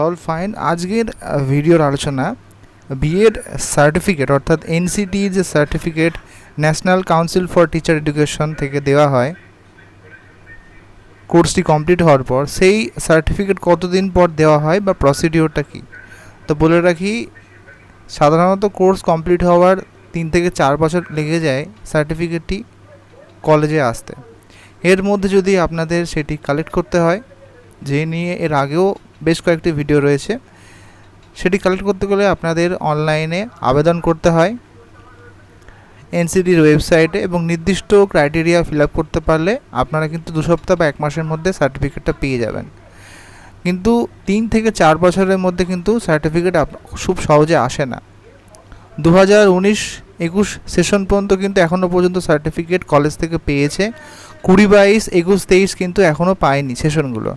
All fine আজকের ভিডিওর আলোচনা বিএড সার্টিফিকেট অর্থাৎ এনসিটি যে certificate national council for teacher education থেকে দেওয়া হয় কোর্সটি কমপ্লিট হওয়ার পর, সেই সার্টিফিকেট কতদিন পর দেওয়া হয় বা প্রসিডিওরটা কী? তো বলে রাখি, সাধারণত কোর্স কমপ্লিট হওয়ার তিন থেকে চার বছর লেগে যায় সার্টিফিকেটটি কলেজে আসতে। এর মধ্যে যদি আপনাদের সেটি কালেক্ট করতে হয়, যে নিয়ে এর আগেও বেশ কয়েকটি ভিডিও রয়েছে। সেটি কালেক্ট করতে গেলে আপনাদের অনলাইনে আবেদন করতে হয়। এনসিডির ওয়েবসাইটে এবং নির্দিষ্ট ক্রাইটেরিয়া ফিল আপ করতে পারলে আপনারা কিন্তু দু সপ্তাহ বা এক মাসের মধ্যে সার্টিফিকেটটা পেয়ে যাবেন। কিন্তু তিন থেকে চার বছরের মধ্যে কিন্তু সার্টিফিকেট খুব সহজে আসে না। দু হাজার উনিশ একুশ সেশন পর্যন্ত কিন্তু এখনও পর্যন্ত সার্টিফিকেট কলেজ থেকে পেয়েছে। কুড়ি বাইশ, একুশ, তেইশ কিন্তু এখনও পায়নি সেশনগুলো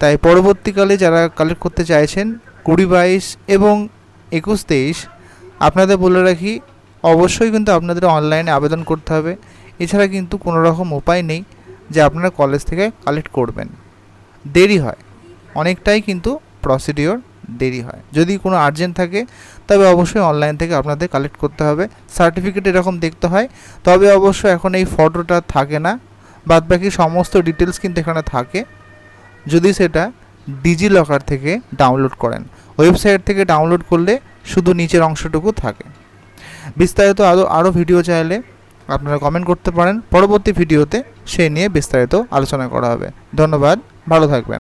তাই পরবর্তীকালে যারা কালেক্ট করতে চাইছেন কুড়ি বাইশ এবং একুশ তেইশ, আপনাদের বলে রাখি, অবশ্যই কিন্তু আপনাদের অনলাইনে আবেদন করতে হবে। এছাড়া কিন্তু কোনো রকম উপায় নেই যে আপনারা কলেজ থেকে কালেক্ট করবেন। দেরি হয়। অনেকটাই কিন্তু প্রসিডিওর দেরি হয়। যদি কোনো আর্জেন্ট থাকে, তবে অবশ্যই অনলাইন থেকে আপনাদের কালেক্ট করতে হবে। সার্টিফিকেট এরকম দেখতে হয়। তবে অবশ্য এখন এই ফটোটা থাকে না। বাদবাকি সমস্ত ডিটেলস কিন্তু এখানে থাকে। যদি সেটা ডিজি লকার থেকে ডাউনলোড করেন। ওয়েবসাইট থেকে ডাউনলোড করলে শুধু নিচের অংশটুকু থাকে। বিস্তারিত আরও আরও ভিডিও চাইলে আপনারা কমেন্ট করতে পারেন। পরবর্তী ভিডিওতে সে নিয়ে বিস্তারিত আলোচনা করা হবে। ধন্যবাদ, ভালো থাকবেন।